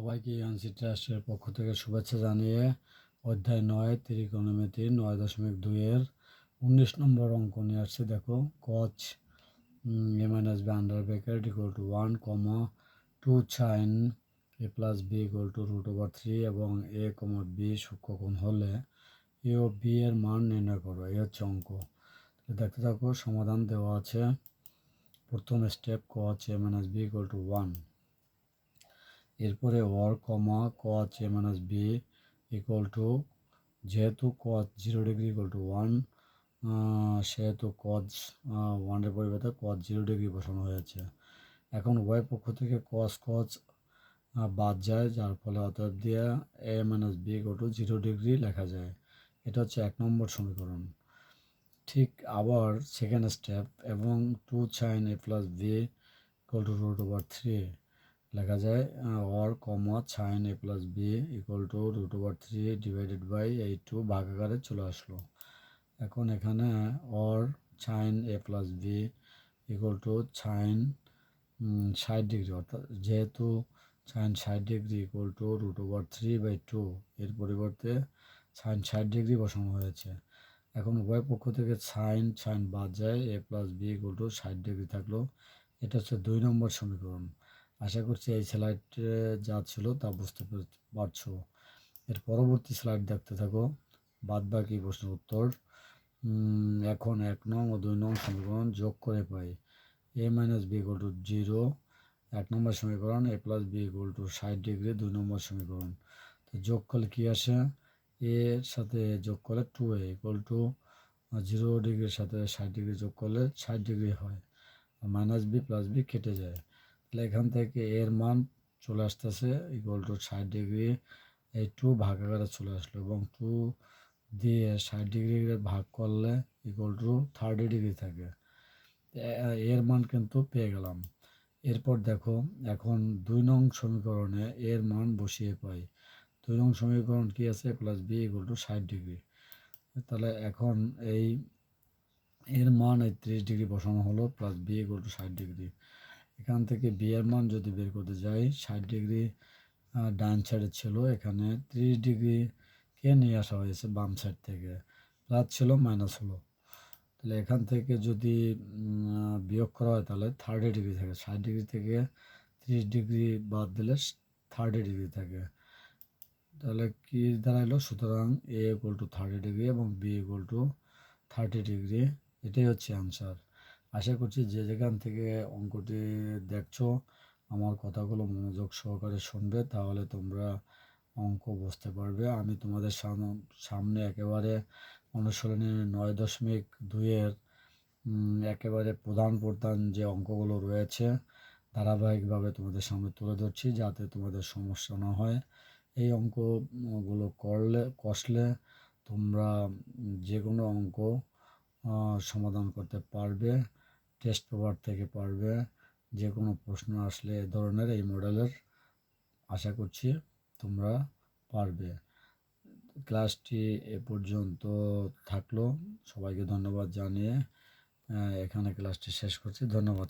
সবাইকে ইয়ানসি ট্রাস্টের পক্ষ থেকে শুভেচ্ছা জানিয়ে অধ্যায় নয়, ত্রিকোণমিতি নয় দশমিক দুইয়ের উনিশ নম্বর অঙ্ক নিয়ে আসছে। দেখো cos A minus B under bracket equal to one comma two sine A plus B equal to root over three এবং এ কমা বি সূক্ষ্মকোণ হলে এ ও বি এর মান নির্ণয় করো। এই হচ্ছে অঙ্ক। দেখতে থাকো, সমাধান দেওয়া আছে। প্রথম step cos A minus B equal to one এরপরে or comma cos A minus B equal to যেহেতু cos zero degree equal to one সেহেতু কচ ওয়ানের পরিবর্তে কচ জিরো ডিগ্রি বসানো হয়েছে। এখন উভয় পক্ষ থেকে কচ কচ বাদ যায়, যার ফলে অতএব দিয়ে A minus B to zero degree লেখা যায়। এটা হচ্ছে এক নম্বর সমীকরণ। ঠিক আবার সেকেন্ড স্টেপ এবং two sine A plus B equal to root over three লেখা যায় or comma sine A plus B equal to root over three divided by এই টু ভাগ আকারে চলে আসলো। এখন এখানে or sine A plus B equal to sine ষাট ডিগ্রি অর্থাৎ যেহেতু সাইন ষাট degree equal to root over three by two এর পরিবর্তে সাইন ষাট ডিগ্রি বসানো হয়েছে। এখন উভয় পক্ষ থেকে সাইন সাইন বাদ যায় A plus B equal to ষাট ডিগ্রি থাকল। এটা হচ্ছে দুই নম্বর সমীকরণ। আশা করছি এই স্লাইডে যা ছিল তা বুঝতে পারছ। এর পরবর্তী স্লাইড দেখতে থাকো। বাদ বাকি প্রশ্নের উত্তর। এখন এক নং ও দুই নং সমীকরণ যোগ করে পাই। A minus B equal to zero এক নম্বর সমীকরণ A plus B equal to ষাট ডিগ্রি দুই নম্বর সমীকরণ। তো যোগ করলে কী আসে? এর সাথে যোগ করলে two A equal to zero ডিগ্রির সাথে ষাট ডিগ্রি যোগ করলে ষাট ডিগ্রি হয়। মাইনাস বি প্লাস বি কেটে যায়। তাহলে এখান থেকে এর মান চলে আসতেছে ইকুয়াল টু ষাট ডিগ্রি এই টু ভাগ আকারে চলে আসলো এবং টু দিয়ে ষাট ডিগ্রি ভাগ করলে ইকুয়াল টু থার্টি ডিগ্রি থাকে। এর মান কিন্তু পেয়ে গেলাম। এরপর দেখো, এখন দুই নং সমীকরণে এর মান বসিয়ে পাই। দুই নং সমীকরণ কী আছে? প্লাস বি ইকুয়াল টু ষাট ডিগ্রি তাহলে এখন এই, এর মান এই ত্রিশ ডিগ্রি বসানো হলো প্লাস বি ইকুয়াল টু ষাট ডিগ্রি এখান থেকে বি এর মান যদি বের করতে যাই, ষাট ডিগ্রি ডান সাইডে ছিল, এখানে ত্রিশ ডিগ্রিকে নিয়ে আসা হয়েছে বাম সাইড থেকে। প্লাস ছিল মাইনাস হলো। তাহলে এখান থেকে যদি বিয়োগ করা হয়, তাহলে থার্টি ডিগ্রি থাকে। ষাট ডিগ্রি থেকে ত্রিশ ডিগ্রি বাদ দিলে থার্টি ডিগ্রি থাকে। তাহলে কী দাঁড়াইলো? সুতরাং A equal to thirty degree এবং B equal to thirty degree, এটাই হচ্ছে অ্যান্সার আশা করছি যে যেখান থেকে অঙ্কটি দেখছ, আমার কথাগুলো মনোযোগ সহকারে শুনবে, তাহলে তোমরা অঙ্ক বুঝতে পারবে। আমি তোমাদের সামনে একেবারে অনুশীলনী নয় দশমিক দুইয়ের একেবারে প্রধান প্রধান যে অঙ্কগুলো রয়েছে, ধারাবাহিকভাবে তোমাদের সামনে তুলে ধরছি, যাতে তোমাদের সমস্যা না হয়। এই অঙ্কগুলো করলে, কষলে তোমরা যে কোনো অঙ্ক সমাধান করতে পারবে। টেস্ট পেপার থেকে পারবে। যে কোনো প্রশ্ন আসলে এ ধরনের এই মডেলের আশা করছি তোমরা পারবে। ক্লাসটি এ পর্যন্ত থাকল। সবাইকে ধন্যবাদ জানিয়ে এখানে ক্লাসটি শেষ করছি। ধন্যবাদ।